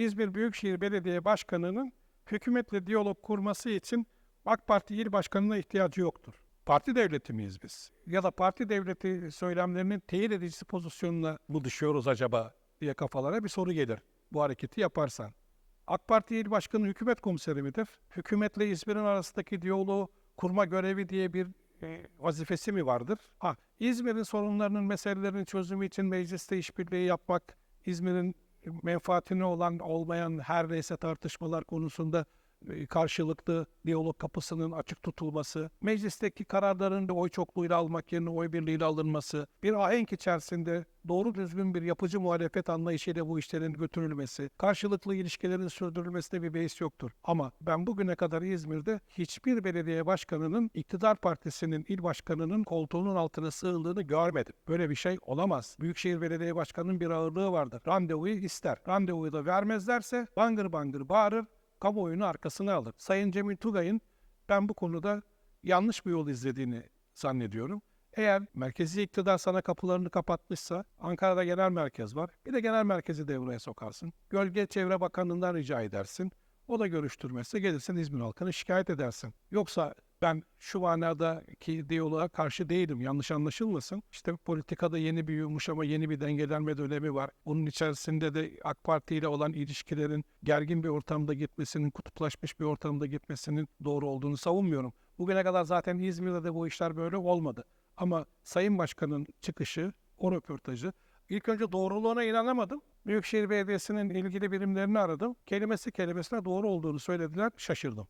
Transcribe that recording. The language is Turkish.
İzmir Büyükşehir Belediye Başkanı'nın hükümetle diyalog kurması için AK Parti il başkanına ihtiyacı yoktur. Parti devleti miyiz biz? Ya da parti devleti söylemlerinin teyit edicisi pozisyonuna mı düşüyoruz acaba diye kafalara bir soru gelir bu hareketi yaparsan. AK Parti il başkanı hükümet komiseri midir? Hükümetle İzmir'in arasındaki diyaloğu kurma görevi diye bir e, vazifesi mi vardır? Ha, İzmir'in sorunlarının meselelerinin çözümü için mecliste işbirliği yapmak, İzmir'in menfaatine olan olmayan her neyse tartışmalar konusunda karşılıklı diyalog kapısının açık tutulması, meclisteki kararların da oy çokluğuyla almak yerine oy birliğiyle alınması, bir ahenk içerisinde doğru düzgün bir yapıcı muhalefet anlayışıyla bu işlerin götürülmesi, karşılıklı ilişkilerin sürdürülmesinde bir beis yoktur. Ama ben bugüne kadar İzmir'de hiçbir belediye başkanının iktidar partisinin il başkanının koltuğunun altına sığındığını görmedim. Böyle bir şey olamaz. Büyükşehir Belediye Başkanı'nın bir ağırlığı vardır. Randevuyu ister. Randevuyu da vermezlerse bangır bangır bağırır, kamuoyunu arkasına alır. Sayın Cemil Tugay'ın ben bu konuda yanlış bir yol izlediğini zannediyorum. Eğer merkezi iktidar sana kapılarını kapatmışsa Ankara'da genel merkez var. Bir de genel merkezi devreye sokarsın. Gölge Çevre Bakanlığı'ndan rica edersin. O da görüştürmezse gelirsin İzmir halkını şikayet edersin. Yoksa ben şu manadaki diyaloğa karşı değilim. Yanlış anlaşılmasın. İşte politikada yeni bir yumuşama, yeni bir dengelenme dönemi var. Bunun içerisinde de AK Parti ile olan ilişkilerin gergin bir ortamda gitmesinin, kutuplaşmış bir ortamda gitmesinin doğru olduğunu savunmuyorum. Bugüne kadar zaten İzmir'de de bu işler böyle olmadı. Ama Sayın Başkan'ın çıkışı, o röportajı ilk önce doğruluğuna inanamadım. Büyükşehir Belediyesi'nin ilgili birimlerini aradım. Kelimesi kelimesine doğru olduğunu söylediler. Şaşırdım.